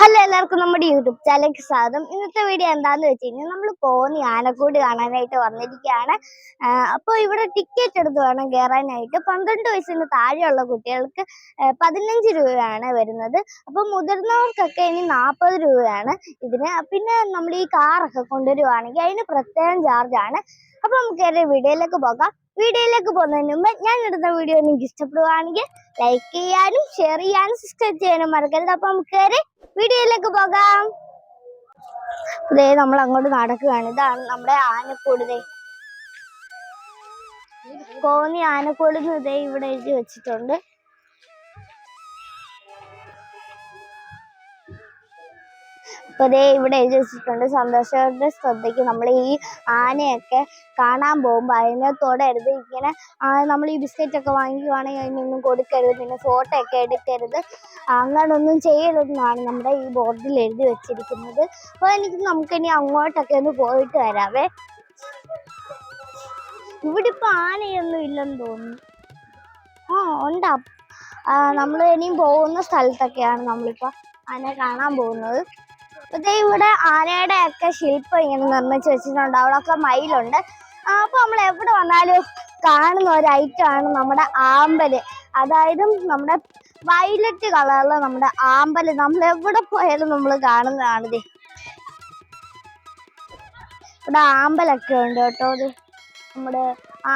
Hello എല്ലാവർക്കും നമ്മുടെ YouTube ചാനലിലേക്ക് സ്വാഗതം. ഇന്നത്തെ വീഡിയോ എന്താന്ന് വെച്ച് കഴിഞ്ഞാൽ നമ്മൾ കോന്നി ആനക്കൂട് കാണാനായിട്ട് വന്നിരിക്കുകയാണ്. അപ്പോൾ ഇവിടെ ടിക്കറ്റ് എടുത്ത് വേണം കയറാനായിട്ട്. പന്ത്രണ്ട് വയസ്സിന് താഴെയുള്ള കുട്ടികൾക്ക് പതിനഞ്ച് രൂപയാണ് വരുന്നത്. അപ്പോൾ മുതിർന്നവർക്കൊക്കെ ഇനി നാൽപ്പത് രൂപയാണ് ഇതിന്. പിന്നെ നമ്മൾ ഈ കാറൊക്കെ കൊണ്ടുവരുവാണെങ്കിൽ അതിന് പ്രത്യേകം ചാർജാണ് അപ്പോൾ നമുക്ക് എന്റെ വീഡിയോയിലേക്ക് പോകാം. വീഡിയോയിലേക്ക് പോകുന്നതിന് മുമ്പ് ഞാൻ ഇടുന്ന വീഡിയോ നിങ്ങൾക്ക് ഇഷ്ടപ്പെടുവാണെങ്കിൽ ലൈക്ക് ചെയ്യാനും ഷെയർ ചെയ്യാനും സബ്സ്ക്രൈബ് ചെയ്യാനും മറക്കരുത്. അപ്പൊ നമുക്ക് വീഡിയോയിലേക്ക് പോകാം. അതേ നമ്മൾ അങ്ങോട്ട് നടക്കുകയാണ്. ഇതാണ് നമ്മുടെ ആനക്കൂടുതേ കോന്നി ആനക്കൂട് എന്ന് ഇതേ ഇവിടെ എഴുതി വെച്ചിട്ടുണ്ട്. അപ്പൊ ദേ ഇവിടെ എഴുതി വെച്ചിട്ടുണ്ട്. സന്ദർശകരുടെ ശ്രദ്ധയ്ക്ക് നമ്മൾ ഈ ആനയൊക്കെ കാണാൻ പോകുമ്പോൾ അതിനെ തൊടരുത് ഇങ്ങനെ നമ്മൾ ഈ ബിസ്ക്കറ്റ് ഒക്കെ വാങ്ങിക്കുവാണെങ്കിൽ അതിനൊന്നും കൊടുക്കരുത്. പിന്നെ ഫോട്ടോ ഒക്കെ എടുക്കരുത്. അങ്ങനൊന്നും ചെയ്യരുതെന്നാണ് നമ്മുടെ ഈ ബോർഡിൽ എഴുതി വെച്ചിരിക്കുന്നത്. അപ്പോൾ എനിക്ക് നമുക്കിനി അങ്ങോട്ടൊക്കെ ഒന്ന് പോയിട്ട് വരാവേ. ഇവിടെ ഇപ്പൊ ആനയൊന്നും ഇല്ലെന്ന് തോന്നുന്നു. ആ ഉണ്ടാ. നമ്മൾ ഇനിയും പോകുന്ന സ്ഥലത്തൊക്കെയാണ് നമ്മളിപ്പോ ആനയെ കാണാൻ പോകുന്നത്. ഇതേ ഇവിടെ ആനയുടെ ഒക്കെ ശില്പം ഇങ്ങനെ നിർമ്മിച്ച് വെച്ചിട്ടുണ്ട്. അവിടെയൊക്കെ മയിലുണ്ട്. അപ്പോൾ അപ്പൊ നമ്മൾ എവിടെ വന്നാലും കാണുന്ന ഒരു ഐറ്റം ആണ് നമ്മുടെ ആമ്പൽ. അതായത് നമ്മുടെ വയലറ്റ് കളറിലെ നമ്മുടെ ആമ്പൽ. നമ്മൾ എവിടെ പോയാലും നമ്മൾ കാണുന്നതാണിത് ഇവിടെ ആമ്പലൊക്കെ ഉണ്ട് കേട്ടോ അത് നമ്മുടെ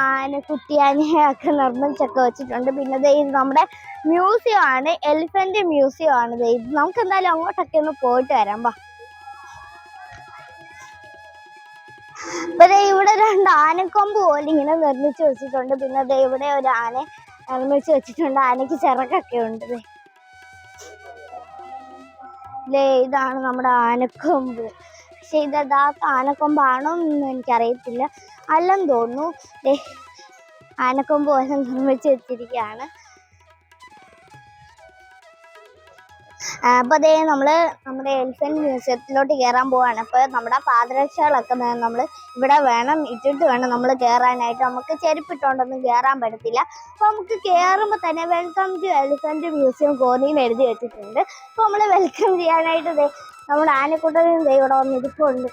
ആന കുട്ടിയാനയൊക്കെ നിർമ്മിച്ചൊക്കെ വെച്ചിട്ടുണ്ട്. പിന്നെ ഇത് നമ്മുടെ മ്യൂസിയം ആണ്. എലിഫന്റ് മ്യൂസിയം ആണ് ഇത് നമുക്ക് എന്തായാലും അങ്ങോട്ടൊക്കെ ഒന്ന് പോയിട്ട് വരാം. വാ. അപ്പൊ ഇവിടെ രണ്ട് ആനക്കൊമ്പ് പോലെ ഇങ്ങനെ നിർമ്മിച്ച് വെച്ചിട്ടുണ്ട്. പിന്നെ ദേ ഇവിടെ ഒരു ആന നിർമ്മിച്ച് വെച്ചിട്ടുണ്ട്. ആനയ്ക്ക് ചിറകൊക്കെ ഉണ്ട് ദേ. ഇതാണ് നമ്മുടെ ആനക്കൊമ്പ്. പക്ഷെ ഇത് യഥാർത്ഥ ആനക്കൊമ്പാണോ എന്ന് എനിക്കറിയത്തില്ല. അല്ലെന്ന് തോന്നുന്നു. ദേ ആനക്കൊമ്പ് പോലെ നിർമ്മിച്ച് വെച്ചിരിക്കുകയാണ്. ആ, അപ്പൊ ദേ നമ്മൾ നമ്മുടെ എലിഫന്റ് മ്യൂസിയത്തിലോട്ട് കയറാൻ പോവാണ്. അപ്പോൾ നമ്മുടെ പാദരക്ഷകളൊക്കെ നമ്മൾ ഇവിടെ വേണം ഇട്ടിട്ട് വേണം നമ്മൾ കയറാനായിട്ട് നമുക്ക് ചെരുപ്പിട്ടോണ്ടൊന്നും കയറാൻ പറ്റത്തില്ല. അപ്പോൾ നമുക്ക് കയറുമ്പോൾ തന്നെ വെൽക്കം ടു എലിഫന്റ് മ്യൂസിയം കോന്നിയിൽ എഴുതി വെച്ചിട്ടുണ്ട്. അപ്പോൾ നമ്മൾ വെൽക്കം ചെയ്യാനായിട്ട് നമ്മുടെ ആനക്കൂട്ടനും ഇവിടെ വന്ന് ഇരിപ്പുണ്ട്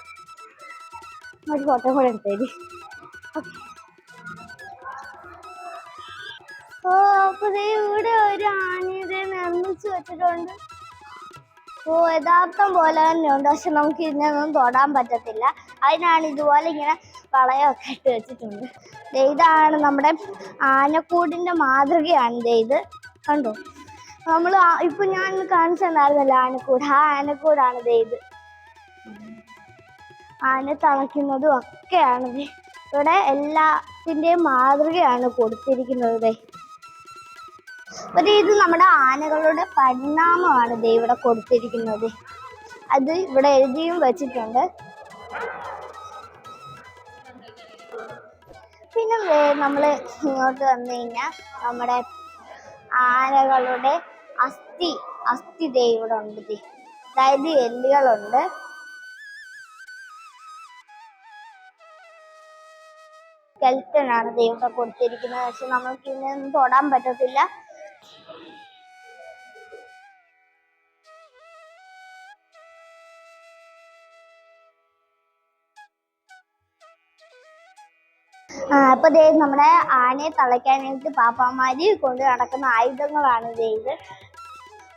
ഒരു ഫോട്ടോ കൂടെ എടുത്തേരി ഓ അപ്പൊ ദേ ഇവിടെ ഒരു ആനയുടെ നിർമ്മിച്ചു വെച്ചിട്ടുണ്ട്. ഓ യഥാർത്ഥം പോലെ തന്നെ ഉണ്ട് പക്ഷെ നമുക്ക് ഇതിനൊന്നും തൊടാൻ പറ്റത്തില്ല. അതിനാണ് ഇതുപോലെ ഇങ്ങനെ വളയൊക്കെ ഇട്ട് വെച്ചിട്ടുണ്ട്. ഇതാണ് നമ്മുടെ ആനക്കൂടിന്റെ മാതൃകയാണ് ഇത്. കണ്ടോ? നമ്മൾ ഇപ്പം ഞാൻ ഇന്ന് കാണിച്ചു തന്നായിരുന്നല്ലോ ആനക്കൂട്. ആ ആനക്കൂടാണ് ഇത്. ആന തളയ്ക്കുന്നതും ഒക്കെയാണ് ഇവിടെ എല്ലാത്തിന്റെയും മാതൃകയാണ് കൊടുത്തിരിക്കുന്നത് ഒരു ഇത് നമ്മുടെ ആനകളുടെ പരിണാമമാണ് ദേ ഇവിടെ കൊടുത്തിരിക്കുന്നത്. അത് ഇവിടെ എഴുതിയും വെച്ചിട്ടുണ്ട്. പിന്നെ നമ്മൾ ഇങ്ങോട്ട് വന്നു കഴിഞ്ഞാൽ നമ്മുടെ ആനകളുടെ അസ്ഥി അസ്ഥി ദേ ഇവിടെ ഉണ്ട് അതായത് എല്ലുകളുണ്ട്. Skeleton ദൈവത്തെ കൊടുത്തിരിക്കുന്നത്. പക്ഷെ നമുക്ക് തൊടാൻ പറ്റത്തില്ല. അപ്പൊ ദേ നമ്മുടെ ആനയെ തളയ്ക്കാനായിട്ട് പാപ്പാമാര് കൊണ്ട് നടക്കുന്ന ആയുധങ്ങളാണ് ഇത്.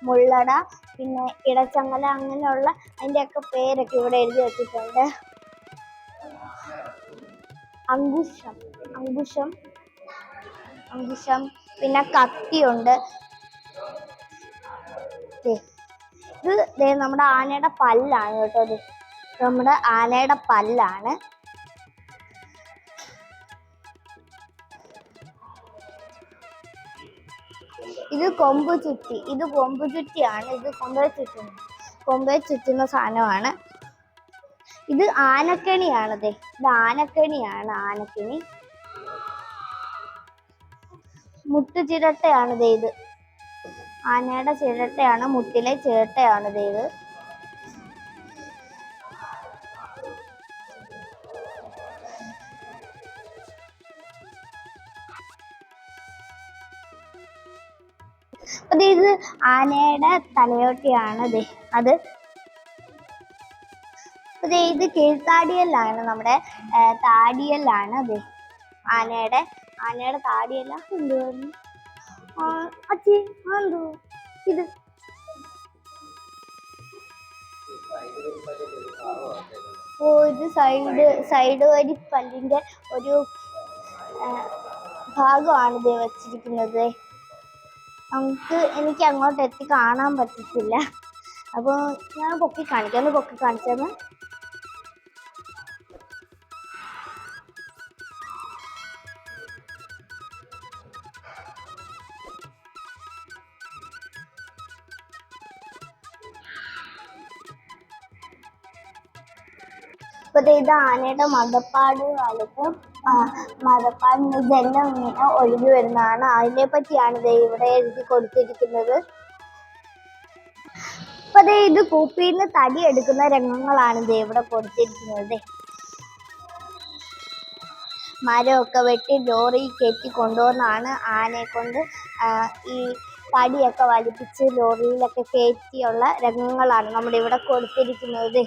മുള്ളട പിന്നെ ഇടച്ചങ്ങല അങ്ങനെയുള്ള അതിന്റെയൊക്കെ പേരൊക്കെ ഇവിടെ എഴുതി വെച്ചിട്ടുണ്ട്. അങ്കുശം അങ്കുശം അങ്കുശം പിന്നെ കത്തിയുണ്ട്. ഇത് ദേ നമ്മുടെ ആനയുടെ പല്ലാണ് കേട്ടോ ഇത്. നമ്മുടെ ആനയുടെ പല്ലാണ്. ഇത് കൊമ്പ് ചുറ്റി ഇത് കൊമ്പ് ചുറ്റിയാണ് ഇത് കൊമ്പെ ചുറ്റുന്നത്. കൊമ്പെ ചുറ്റുന്ന സാധനമാണ്. ഇത് ആനക്കണിയാണത്. ഇത് ആനക്കണിയാണ് ആനക്കണി. മുട്ടു ചിരട്ടയാണ് ഇത്. ആനയുടെ ചിരട്ടയാണ് മുട്ടിലെ ചിരട്ടയാണ് ഇത്. അത് ഇത് ആനയുടെ തലയോട്ടിയാണ് അത് അതെ. ഇത് കീഴ്ത്താടിയല്ലാണ് നമ്മുടെ താടിയല്ലാണ് അതെ ആനയുടെ ആനയുടെ താടിയല്ല? എന്തുവായിരുന്നു ഇത്. ഓ ഇത് സൈഡ് സൈഡ് വരി പല്ലിന്റെ ഒരു ഭാഗമാണ് ഇത് വെച്ചിരിക്കുന്നത്. നമുക്ക് എനിക്ക് അങ്ങോട്ട് എത്തി കാണാൻ പറ്റത്തില്ല അപ്പോൾ ഞാൻ പൊക്കി കാണിക്കാം. ഒന്ന് പൊക്കി കാണിച്ചത് അപ്പൊ ദേ ഇത് ആനയുടെ മതപ്പാട് കാലത്ത് ആ, മതപ്പാടിന് ജലം ഇങ്ങനെ ഒഴുകി വരുന്നതാണ്. അതിനെ പറ്റിയാണ് ദേ ഇവിടെ എഴുതി കൊടുത്തിരിക്കുന്നത്. അപ്പൊ ദേ ഇത് നിന്ന് തടി എടുക്കുന്ന രംഗങ്ങളാണ് ദേ ഇവിടെ കൊടുത്തിരിക്കുന്നത്. മരമൊക്കെ വെട്ടി ലോറി കയറ്റി കൊണ്ടുവന്നാണ് ആനയെ കൊണ്ട് ഈ തടിയൊക്കെ വലിപ്പിച്ച് ലോറിയിലൊക്കെ കയറ്റിയുള്ള രംഗങ്ങളാണ് നമ്മുടെ ഇവിടെ കൊടുത്തിരിക്കുന്നത്.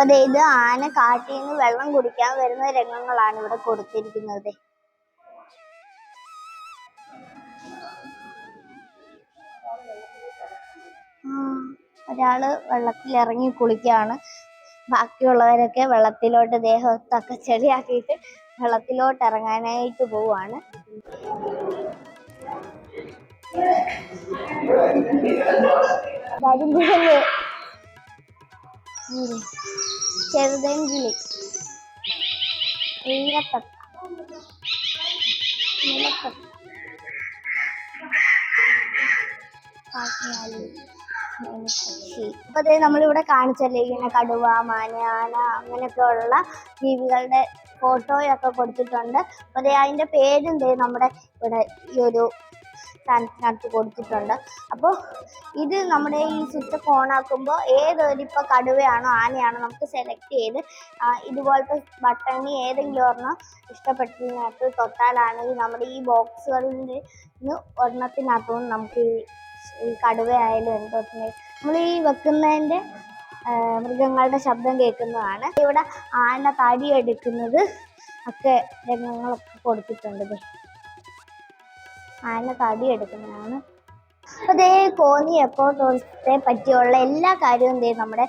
അപ്പൊ ഇത് ആന കാട്ടിൽ നിന്ന് വെള്ളം കുടിക്കാൻ വരുന്ന രംഗങ്ങളാണ് ഇവിടെ കൊടുത്തിരിക്കുന്നത്. ഒരാൾ വെള്ളത്തിൽ ഇറങ്ങി കുളിക്കുകയാണ് ബാക്കിയുള്ളവരൊക്കെ വെള്ളത്തിലോട്ട് ദേഹത്തൊക്കെ ചെളിയാക്കിയിട്ട് വെള്ളത്തിലോട്ട് ഇറങ്ങാനായിട്ട് പോവാണ്. കരിമ്പുഴൽ ഉം. ചെറുതെങ്കിൽ. നീലത്തത്ത നീലത്തത്ത ഇപ്പൊ നമ്മളിവിടെ കാണിച്ചല്ലേ ഇങ്ങനെ കടുവ മാന ആന അങ്ങനെയൊക്കെ ഉള്ള ജീവികളുടെ ഫോട്ടോയൊക്കെ കൊടുത്തിട്ടുണ്ട്. അപ്പൊ അതിന്റെ പേരും ദേ നമ്മുടെ ഇവിടെ ഈ ഒരു സാധനത്തിനകത്ത് കൊടുത്തിട്ടുണ്ട് അപ്പോൾ ഇത് നമ്മുടെ ഈ സ്വിച്ച് ഓൺ ആക്കുമ്പോൾ ഏതൊരു ഇപ്പോൾ കടുവയാണോ ആനയാണോ നമുക്ക് സെലക്ട് ചെയ്ത് ഇതുപോലത്തെ ബട്ടണിൽ ഏതെങ്കിലും ഒരെണ്ണം ഇഷ്ടപ്പെട്ടതിനകത്ത് തൊട്ടാലാണെങ്കിൽ നമ്മുടെ ഈ ബോക്സുകളിൽ നിന്ന് ഒരെണ്ണത്തിനകത്തും നമുക്ക് ഈ കടുവയായാലും എന്തോത്തിന് നമ്മൾ ഈ വെക്കുന്നതിന്റെ മൃഗങ്ങളുടെ ശബ്ദം കേൾക്കുന്നതാണ് ഇവിടെ ആന തടി എടുക്കുന്നത് ഒക്കെ രംഗങ്ങളൊക്കെ കൊടുത്തിട്ടുണ്ട്. ആന തടി എടുക്കുന്നതാണ്. അതേ കോന്നി ടൂറിസത്തെ പറ്റിയുള്ള എല്ലാ കാര്യവും എന്തേ നമ്മുടെ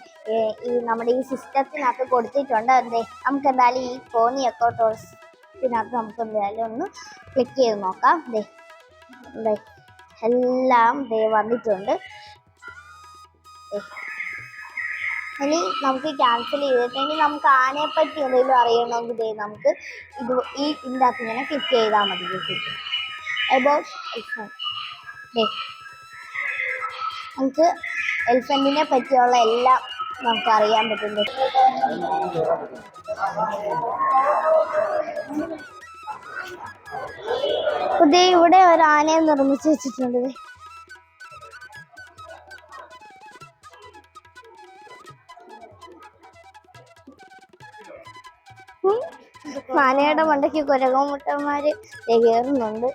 ഈ നമ്മുടെ ഈ സിസ്റ്റത്തിനകത്ത് കൊടുത്തിട്ടുണ്ട്. എന്തേ നമുക്ക് എന്തായാലും ഈ കോന്നി എക്കോ ടൂറിസത്തിനകത്ത് നമുക്ക് എന്തായാലും ഒന്ന് ക്ലിക്ക് ചെയ്ത് നോക്കാം. ദേ ദേ എല്ലാം ദേ വന്നിട്ടുണ്ട്. ഇനി നമുക്ക് ക്യാൻസൽ ചെയ്തിട്ട് ഇനി നമുക്ക് ആനയെ പറ്റി എന്തെങ്കിലും അറിയണമെങ്കിൽ നമുക്ക് ഇത് ഈ ഇതിന്റെ അകത്ത് ഇങ്ങനെ ക്ലിക്ക് ചെയ്താൽ മതി. കിട്ടും അബൌട്ട് എൽഫന്റ് നമുക്ക് എൽഫന്റിനെ പറ്റിയുള്ള എല്ലാം നമുക്ക് അറിയാൻ പറ്റുന്നുണ്ട്. പുതിയ ഇവിടെ ഒരു ആനയെ നിർമ്മിച്ചു വെച്ചിട്ടുണ്ട്. ആനയുടെ മണ്ടയ്ക്ക് കുരകമുട്ടന്മാര് കയറുന്നുണ്ട്.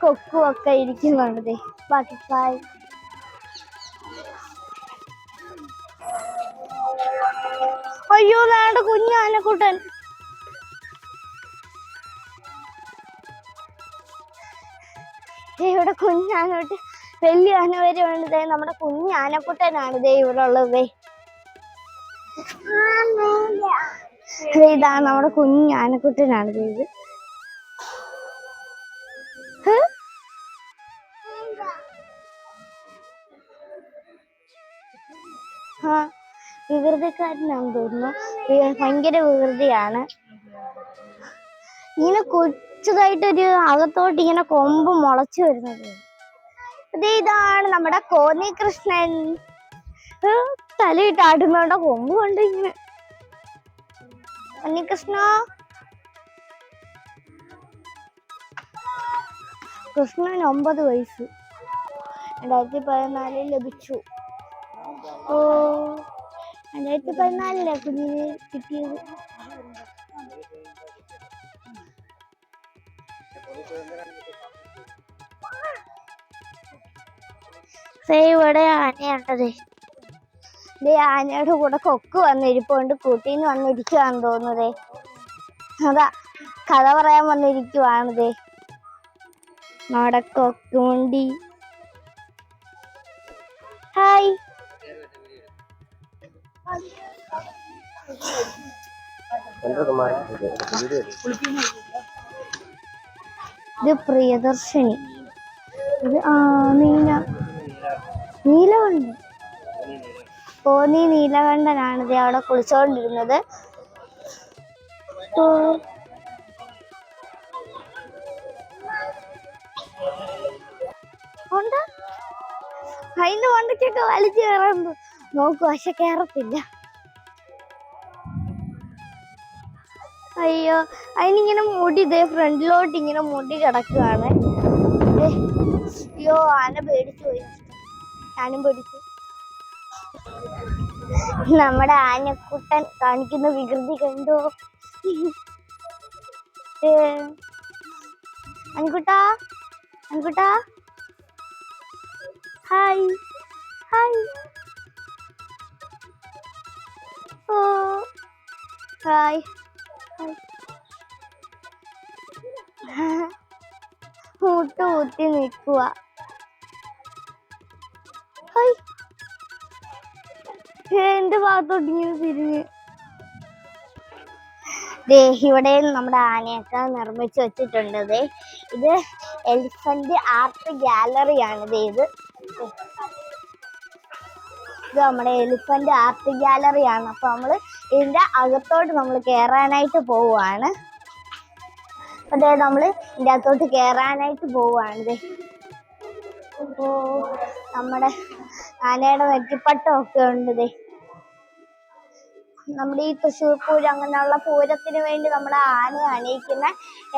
കൊക്കും ഒക്കെ ഇരിക്കുന്നുണ്ട് ബട്ടർഫ്ലൈ അയ്യോ വേണ്ട കുഞ്ഞു ആനക്കുട്ടൻ. ഇവിടെ കുഞ്ഞാനോട്ട് വലിയ ആന വരെ ഉണ്ട് ദേ നമ്മുടെ കുഞ്ഞാനക്കുട്ടനാണ് ദേ ഇവിടെ ഉള്ളത് ഇതാണ് നമ്മുടെ കുഞ്ഞു ആനക്കുട്ടനാണ് ചെയ്ത് ആ വികൃതിക്കാരനാണെന്ന് തോന്നുന്നു. ഭയങ്കര വികൃതിയാണ്. ഇങ്ങനെ കൊച്ചതായിട്ടൊരു അകത്തോട്ട് ഇങ്ങനെ കൊമ്പ് മുളച്ചു വരുന്നത്. അതെ ഇതാണ് നമ്മുടെ കോന്നി കൃഷ്ണൻ തലയിട്ട് ആടുന്നോണ്ട കൊമ്പ് കൊണ്ട് ഇങ്ങനെ കോന്നി കൃഷ്ണ കൃഷ്ണൻ ഒമ്പത് വയസ്സ്. രണ്ടായിരത്തി പതിനാലിൽ ലഭിച്ചു. ഓ രണ്ടായിരത്തി പതിനാലിലെ കുഞ്ഞിന് കിട്ടിയത്. ഇവിടെ ആനയുണ്ടത്. ദേ ആനയുടെ കൂടെ കൊക്ക് വന്നിരിപ്പുണ്ട്. കൂട്ടീന്ന് വന്നിരിക്കുവാന്ന് തോന്നുന്നതേ. അതാ കഥ പറയാൻ വന്നിരിക്കുവാണതേ നമ്മുടെ ഹായ്. ഇത് പ്രിയദർശിനി. ഇത് ആ നീല. നീലകണ്ഠൻ കോന്നി നീലകണ്ഠനാണ് ഇത് അവിടെ ഉണ്ട് അതിന്റെ മണ്ടയ്ക്കൊക്കെ വലിച്ചു കയറാൻ നോക്കൂ പക്ഷെ കയറത്തില്ല അയ്യോ അതിനിങ്ങനെ മുടി ഇതേ ഫ്രണ്ടിലോട്ട് ഇങ്ങനെ മുടി കിടക്കുകയാണ് അയ്യോ ആന പേടിച്ചു പോയി. ഞാനും നമ്മുടെ ആനക്കുട്ടൻ കാണിക്കുന്ന വികൃതി കണ്ടോ? ഏ, അൻകുട്ടാ അൻകുട്ടാ. Hi hi. ഓ ഹായ് മുട്ട് ഊത്തി നിൽക്കുക എന്റെ ഭാഗത്തോട്ട് ഇങ്ങനെ തിരിഞ്ഞ് ഇവിടെ നമ്മുടെ ആനയൊക്കെ നിർമ്മിച്ചു വെച്ചിട്ടുണ്ട്. ഇത് എലിഫന്റ് ആർട്ട് ഗാലറിയാണ്. ഇത് ഇത് നമ്മുടെ എലിഫന്റ് ആർട്ട് ഗാലറിയാണ്. അപ്പൊ നമ്മൾ ഇതിന്റെ അകത്തോട്ട് നമ്മൾ കയറാനായിട്ട് പോവുകയാണ് അതെ നമ്മൾ ഇതിന്റെ അകത്തോട്ട് കയറാനായിട്ട് പോവുകയാണ് നമ്മുടെ ആനയുടെ നെറ്റിപ്പട്ടം ഒക്കെ ഉണ്ട്. ദേ നമ്മുടെ ഈ തൃശ്ശൂർ പൂരം അങ്ങനെയുള്ള പൂരത്തിന് വേണ്ടി നമ്മുടെ ആന അണിയിക്കുന്ന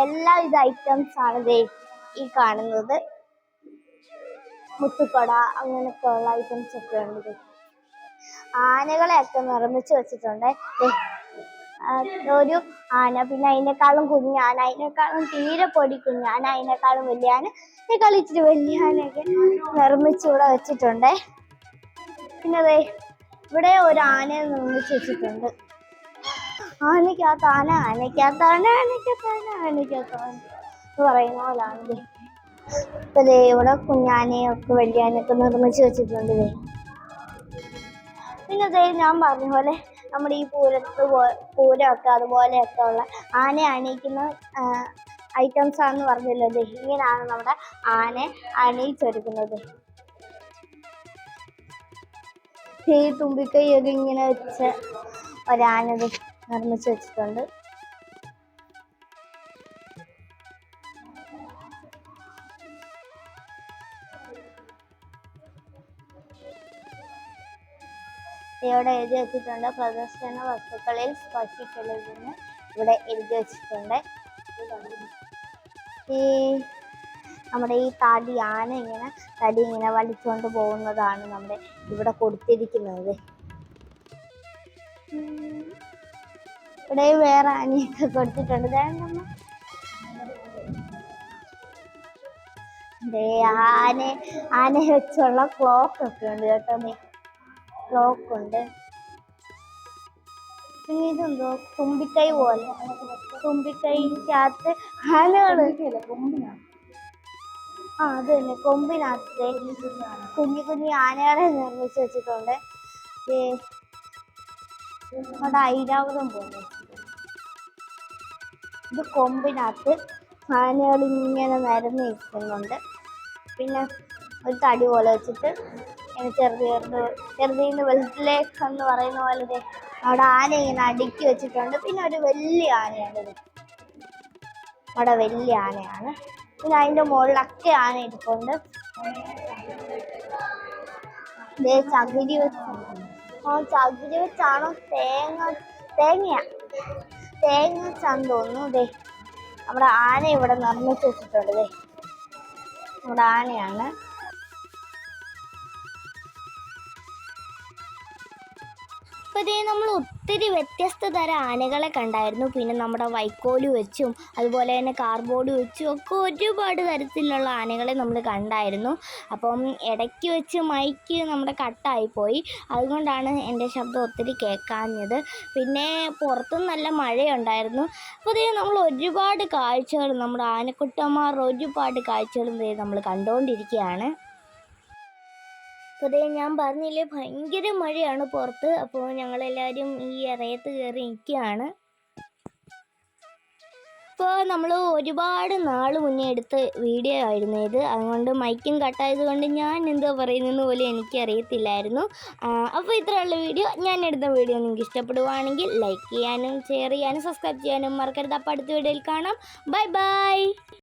എല്ലാ എല്ലാവിധ ഐറ്റംസ് ആണ് ഈ കാണുന്നത്. മുത്തുപ്പട അങ്ങനത്തെ ഉള്ള ഐറ്റംസ് ഒക്കെ ഉണ്ട് ആനകളെയൊക്കെ നിർമ്മിച്ചു വെച്ചിട്ടുണ്ട്. ഒരു ആന പിന്നെ അതിനേക്കാളും കുഞ്ഞാന അതിനേക്കാളും തീരെ പൊടി കുഞ്ഞാന അതിനേക്കാളും വലിയ ആന ഇതിനേക്കാളും ഇച്ചിരി വലിയ ആനയൊക്കെ നിർമ്മിച്ചു ഇവിടെ വെച്ചിട്ടുണ്ട്. പിന്നെ ദേ ഇവിടെ ഒരു ആനയെ നിർമ്മിച്ച് വെച്ചിട്ടുണ്ട്. ആനയ്ക്കകത്ത് ആന ആനയ്ക്കകത്ത് ആന ആനയ്ക്കകത്ത് ആന ആനയ്ക്കകത്ത് ആന പറയുന്ന പോലാണ് ഇപ്പൊ ദേ ഇവിടെ കുഞ്ഞാനയൊക്കെ വലിയ ആനയൊക്കെ നിർമ്മിച്ച് വെച്ചിട്ടുണ്ട് ദേ. പിന്നെ ദേ ഞാൻ പറഞ്ഞ പോലെ നമ്മുടെ ഈ പൂരത്ത് പൂരമൊക്കെ അതുപോലെയൊക്കെ ഉള്ള ആന അണിയിക്കുന്ന ഐറ്റംസ് ആണെന്ന് പറഞ്ഞല്ലോ ദേ. ഇങ്ങനെയാണ് നമ്മുടെ ആന അണിയിച്ചൊരുക്കുന്നത് ഈ തുമ്പിക്കൈയൊക്കെ ഇങ്ങനെ വെച്ച് ഒരാനത് നിർമ്മിച്ച് വെച്ചിട്ടുണ്ട്. ഇവിടെ എഴുതി വെച്ചിട്ടുണ്ട്. പ്രദർശന വസ്തുക്കളിൽ സ്പർശിക്കരുതെന്ന് ഇവിടെ എഴുതി വെച്ചിട്ടുണ്ട്. ഈ നമ്മുടെ ഈ തടി ആന ഇങ്ങനെ തടി ഇങ്ങനെ വലിച്ചുകൊണ്ട് പോകുന്നതാണ് നമ്മുടെ ഇവിടെ കൊടുത്തിരിക്കുന്നത്. ഇവിടെ വേറെ ആനയൊക്കെ കൊടുത്തിട്ടുണ്ട്. ആന ആന ആനയെ വെച്ചുള്ള ക്ലോക്ക് ഒക്കെ ഉണ്ട് കേട്ടോ ക്ലോക്ക് ഉണ്ട്. പിന്നെ ഇതെന്തോ തുമ്പിക്കൈ പോലെ. തുമ്പിക്കൈക്കകത്ത് ആനകൾ. ആ അത് തന്നെ. കൊമ്പിനകത്ത് കുഞ്ഞു കുഞ്ഞു ആനകളെ നിർമ്മിച്ച് വെച്ചിട്ടുണ്ട്. അവിടെ ഐരാവതം പോലെ. ഇത് കൊമ്പിനകത്ത് ആനകൾ ഇങ്ങനെ നിരന്ന് നിൽക്കുന്നുണ്ട്. പിന്നെ ഒരു തടി പോലെ വെച്ചിട്ട് ഇങ്ങനെ ചെറുത് ചെറുത് ചെറുതിന്ന് വലുതിലേക്ക് എന്ന് പറയുന്ന പോലെ അവിടെ ആന ഇങ്ങനെ അടുക്കി വെച്ചിട്ടുണ്ട്. പിന്നെ ഒരു വലിയ ആനയാണ് അവിടെ വലിയ ആനയാണ്. പിന്നെ അതിന്റെ മുകളിലൊക്കെ ആണ് ഇരിപ്പുണ്ട് ദേ ചകിരി വെച്ച്. ആ ചകിരി വെച്ചാണോ തേങ്ങ തേങ്ങയാ? തേങ്ങ വെച്ചാന്ന് തോന്നുന്നു ദേ. നമ്മുടെ ആന ഇവിടെ നിർമ്മിച്ച് വെച്ചിട്ടുണ്ട് ദേ. നമ്മുടെ ആനയാണ്. അപ്പോൾ ഇതേ നമ്മൾ ഒത്തിരി വ്യത്യസ്ത തരം ആനകളെ കണ്ടായിരുന്നു. പിന്നെ നമ്മുടെ വൈക്കോൽ വെച്ചും അതുപോലെ തന്നെ കാർബോർഡ് വെച്ചും ഒക്കെ ഒരുപാട് തരത്തിലുള്ള ആനകളെ നമ്മൾ കണ്ടായിരുന്നു. അപ്പം ഇടയ്ക്ക് വെച്ച് മൈക്ക് നമ്മുടെ കട്ടായിപ്പോയി. അതുകൊണ്ടാണ് എന്റെ ശബ്ദം ഒത്തിരി കേൾക്കാഞ്ഞത്. പിന്നെ പുറത്തും നല്ല മഴയുണ്ടായിരുന്നു. അപ്പോൾ ഇതേ നമ്മൾ ഒരുപാട് കാഴ്ചകൾ നമ്മുടെ ആനക്കുട്ടന്മാർ ഒരുപാട് കാഴ്ചകളും നമ്മൾ കണ്ടുകൊണ്ടിരിക്കുകയാണ് അപ്പോൾ ഞാൻ പറഞ്ഞില്ലേ ഭയങ്കര മഴയാണ് പുറത്ത്. അപ്പോൾ ഞങ്ങളെല്ലാവരും ഈ ഇറയത്ത് കയറി നിൽക്കുകയാണ് ഇപ്പോൾ നമ്മൾ ഒരുപാട് നാൾ മുന്നേ എടുത്ത വീഡിയോ ആയിരുന്നു ഇത്. അതുകൊണ്ട് മൈക്കും കട്ടായത് കൊണ്ട് ഞാൻ എന്തോ പറയുന്നതെന്ന് പോലും എനിക്കറിയത്തില്ലായിരുന്നു. അപ്പോൾ ഇത്രയുള്ള വീഡിയോ. ഞാൻ എടുത്ത വീഡിയോ നിങ്ങൾക്ക് ഇഷ്ടപ്പെടുവാണെങ്കിൽ ലൈക്ക് ചെയ്യാനും ഷെയർ ചെയ്യാനും സബ്സ്ക്രൈബ് ചെയ്യാനും മറക്കരുത്. അപ്പോൾ അടുത്ത വീഡിയോയിൽ കാണാം. Bye bye